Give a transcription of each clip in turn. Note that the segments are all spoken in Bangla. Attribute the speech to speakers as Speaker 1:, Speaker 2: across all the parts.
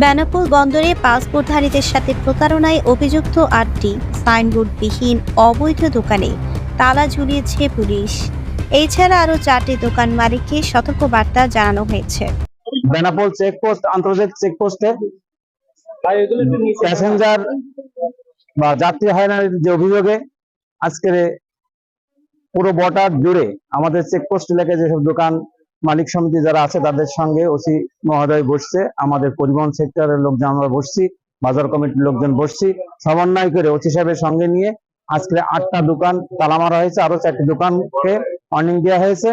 Speaker 1: বেনাপোল বন্দরে পাসপোর্টধারীদের সাথে প্রতারণায় অভিযুক্ত আটটি। সাইনবোর্ডবিহীন অবৈধ দোকানে তালা ঝুলিয়েছে পুলিশ। এছাড়া আরও চারটি দোকান মালিককে সতর্কবার্তা জানানো হয়েছে।
Speaker 2: বেনাপোল চেকপোস্ট, আন্তর্জাতিক চেকপোস্টে প্যাসেঞ্জার বা যাত্রী হয়রানির যে অভিযোগে আজকের পুরো বর্ডার জুড়ে আমাদের চেকপোস্ট এলাকায় যেসব দোকান মালিক সমিতি যারা আছে তাদের সঙ্গে ওসি মহোদয় বসছে আমাদের পরিবহন সেক্টরের লোকজন আমরা বসছি বাজার কমিটির লোকজন বসছি সমন্বয় করে ওসি সাহেবের সঙ্গে নিয়ে আজকে আটটা দোকান তালা মারা হয়েছে আরও চারটি দোকানকে অর্নিং দেওয়া হয়েছে।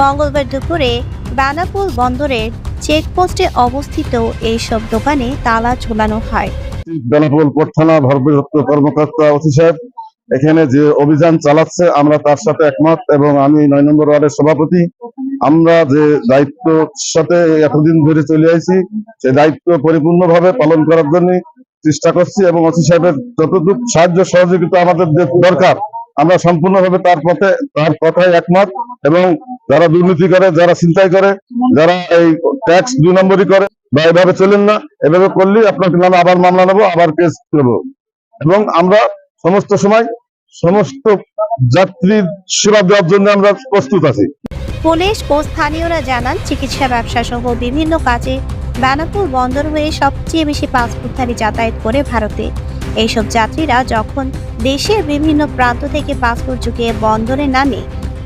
Speaker 1: মঙ্গলবার দুপুরে বেনাপোল বন্দরের চেকপোস্টে অবস্থিত এইসব দোকানে তালা ঝোলানো হয়।
Speaker 3: বেনাপোল পোর্ট থানা ভারপ্রাপ্ত কর্মকর্তা ওসি সাহেব এখানে যে অভিযান চালাচ্ছে, আমরা তার সাথে একমত এবং আমি নয় নম্বর ওয়ার্ডের সভাপতি। আমরা যে দায়িত্ব সাথে এতদিন ধরে চলে আসি সেই দায়িত্ব পরিপূর্ণভাবে পালন করার জন্য চেষ্টা করছি এবং ওসি সাহেবের যতটুকু সাহায্য সহযোগিতা আমাদের যে দরকার, আমরা সম্পূর্ণভাবে তার পথে, তার কথায় একমত এবং যারা দুর্নীতি করে, যারা চিন্তাই করে, যারা এই ট্যাক্স দুই নম্বরই করে বা এভাবে চলেন না, এভাবে করলেই আপনাকে নামে আবার মামলা নেব, আবার কেস করব এবং আমরা সমস্ত সময় সমস্ত যাত্রীর সেবা দেওয়ার জন্য আমরা প্রস্তুত আছি।
Speaker 1: পুলিশ ও স্থানীয়রা জানান চিকিৎসা ব্যবসা সহ বিভিন্ন কাজে বেনাপোল বন্দর হয়ে সবচেয়ে বেশি পাসপোর্টধারী যাতায়াত করে ভারতে। এইসব যাত্রীরা যখন দেশের বিভিন্ন প্রান্ত থেকে পাসপোর্ট যুগিয়ে বন্দরে নামে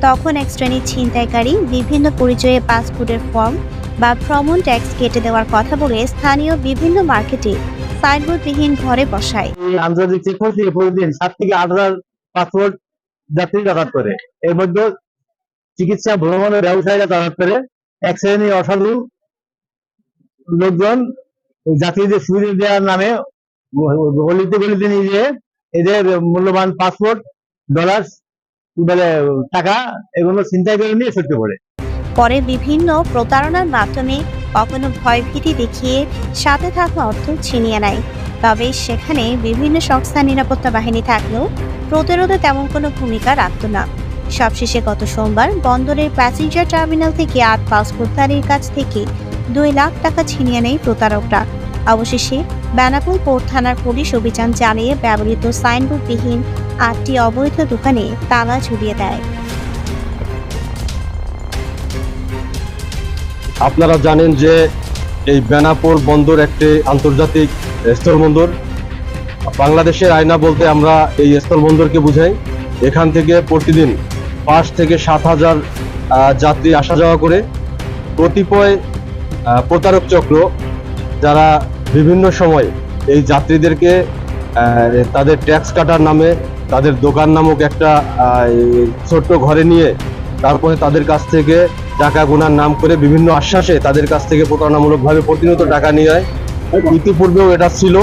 Speaker 1: তখন এক শ্রেণির ছিনতাইকারী বিভিন্ন পরিচয়ে পাসপোর্টের ফর্ম বা ভ্রমণ ট্যাক্স কেটে দেওয়ার কথা বলে স্থানীয় বিভিন্ন মার্কেটে সাইনবোর্ডবিহীন ঘরে বসায়।
Speaker 2: আন্তর্জাতিক চেকপোস্ট থেকে প্রতিদিন সাত থেকে আট হাজার যাত্রী করে। এর মধ্যে চিকিৎসা ভ্রমণের ব্যবসায়ীরা করে। এক শ্রেণি অসাধু লোকজন যাত্রীদের সুবিধা দেওয়ার নামে গলিতে গলিতে নিয়ে এদের মূল্যবান পাসপোর্ট ডলার বলে টাকা এগুলো চিন্তাই করে নিয়ে ছুটতে পড়ে।
Speaker 1: পরে বিভিন্ন প্রতারণার মাধ্যমে কখনো ভয়ভীতি দেখিয়ে সাথে থাকা অর্থ ছিনিয়ে নেয়। তবে সেখানে বিভিন্ন সংস্থার নিরাপত্তা বাহিনী থাকলেও প্রতিরোধে তেমন কোনো ভূমিকা রাখত না। সবশেষে গত সোমবার বন্দরের প্যাসেঞ্জার টার্মিনাল থেকে আট পাসপোর্টধারীর কাছ থেকে দুই লাখ টাকা ছিনিয়ে নেয় প্রতারকরা। অবশেষে বেনাপোল পোর্ট থানার পুলিশ অভিযান চালিয়ে ব্যবহৃত সাইনবোর্ডবিহীন আটটি অবৈধ দোকানে তালা ঝুলিয়ে দেয়।
Speaker 4: আপনারা জানেন যে এই বেনাপোল বন্দর একটি আন্তর্জাতিক স্থলবন্দর। বাংলাদেশের আয়না বলতে আমরা এই স্থলবন্দরকে বুঝাই। এখান থেকে প্রতিদিন পাঁচ থেকে সাত হাজার যাত্রী আসা যাওয়া করে। কতিপয় প্রতারক চক্র যারা বিভিন্ন সময় এই যাত্রীদেরকে তাদের ট্যাক্স কাটার নামে তাদের দোকান নামক একটা ছোট্ট ঘরে নিয়ে তারপরে তাদের কাছ থেকে টাকা গোনার নাম করে বিভিন্ন আশ্বাসে তাদের কাছ থেকে প্রতারণামূলকভাবে প্রতিনিয়ত টাকা নিয়ে হয় ইতিপূর্বেও এটা ছিল,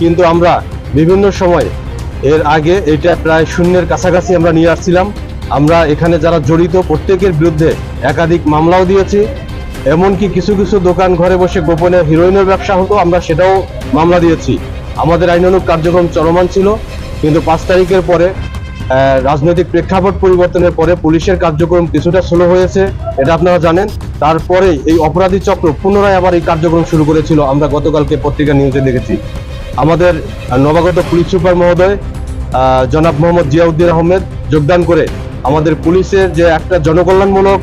Speaker 4: কিন্তু আমরা বিভিন্ন সময় এর আগে এটা প্রায় শূন্যের কাছাকাছি আমরা নিয়ে আসছিলাম। আমরা এখানে যারা জড়িত, প্রত্যেকের বিরুদ্ধে একাধিক মামলাও দিয়েছি। এমনকি কিছু কিছু দোকান ঘরে বসে গোপনে হিরোইনের ব্যবসা হতো, আমরা সেটাও মামলা দিয়েছি। আমাদের আইনানুগ কার্যক্রম চলমান ছিল, কিন্তু পাঁচ তারিখের পরে রাজনৈতিক প্রেক্ষাপট পরিবর্তনের পরে পুলিশের কার্যক্রম কিছুটা স্লো হয়েছে, এটা আপনারা জানেন। তারপরে এই অপরাধী চক্র পুনরায় আবার এই কার্যক্রম শুরু করেছিল, আমরা গতকালকে পত্রিকা নিউজে দেখেছি। আমাদের নবাগত পুলিশ সুপার মহোদয় জনাব মোহাম্মদ জিয়াউদ্দিন আহমেদ যোগদান করে আমাদের পুলিশের যে একটা জনকল্যাণমূলক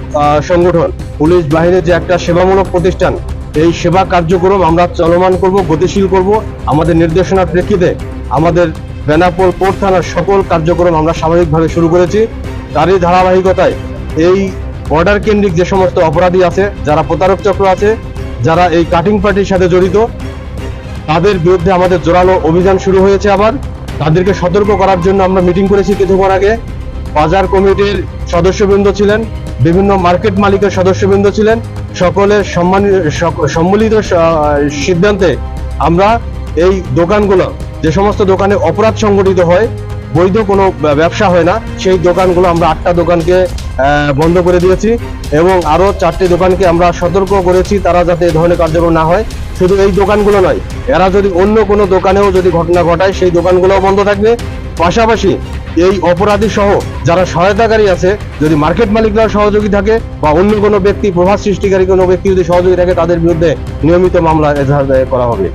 Speaker 4: সংগঠন, পুলিশ বাহিনীর যে একটা সেবামূলক প্রতিষ্ঠান, এই সেবা কার্যক্রম আমরা চলমান করব, গতিশীল করব। আমাদের নির্দেশনার প্রেক্ষিতে আমাদের বেনাপোল পোর্ট থানার সকল কার্যক্রম আমরা স্বাভাবিকভাবে শুরু করেছি। তারই ধারাবাহিকতায় এই বর্ডার কেন্দ্রিক যে সমস্ত অপরাধী আছে, যারা প্রতারক চক্র আছে, যারা এই কাটিং পার্টির সাথে জড়িত, তাদের বিরুদ্ধে আমাদের জোরালো অভিযান শুরু হয়েছে আবার। তাদেরকে সতর্ক করার জন্য আমরা মিটিং করেছি কিছুক্ষণ আগে। বাজার কমিটির সদস্যবৃন্দ ছিলেন, বিভিন্ন মার্কেট মালিকের সদস্যবৃন্দ ছিলেন। সকলের সম্মান সক- সম্মিলিত সিদ্ধান্তে আমরা এই দোকানগুলো যে সমস্ত দোকানে অপরাধ সংগঠিত হয়, বৈধ কোনো ব্যবসা হয় না, সেই দোকানগুলো আমরা আটটা দোকানকে বন্ধ করে দিয়েছি এবং আরও চারটি দোকানকে আমরা সতর্ক করেছি তারা যাতে এ ধরনের কার্যক্রম না হয়। শুধু এই দোকানগুলো নয়, এরা যদি অন্য কোনো দোকানেও যদি ঘটনা ঘটায়, সেই দোকানগুলোও বন্ধ থাকবে। পাশাপাশি এই অপরাধী সহ যারা সহায়তাকারী আছে, যদি মার্কেট মালিকরা সহযোগী থাকে বা অন্য কোনো ব্যক্তি, প্রভাব সৃষ্টিকারী কোনো ব্যক্তি যদি সহযোগী থাকে, তাদের বিরুদ্ধে নিয়মিত মামলা এজাহার করা হবে।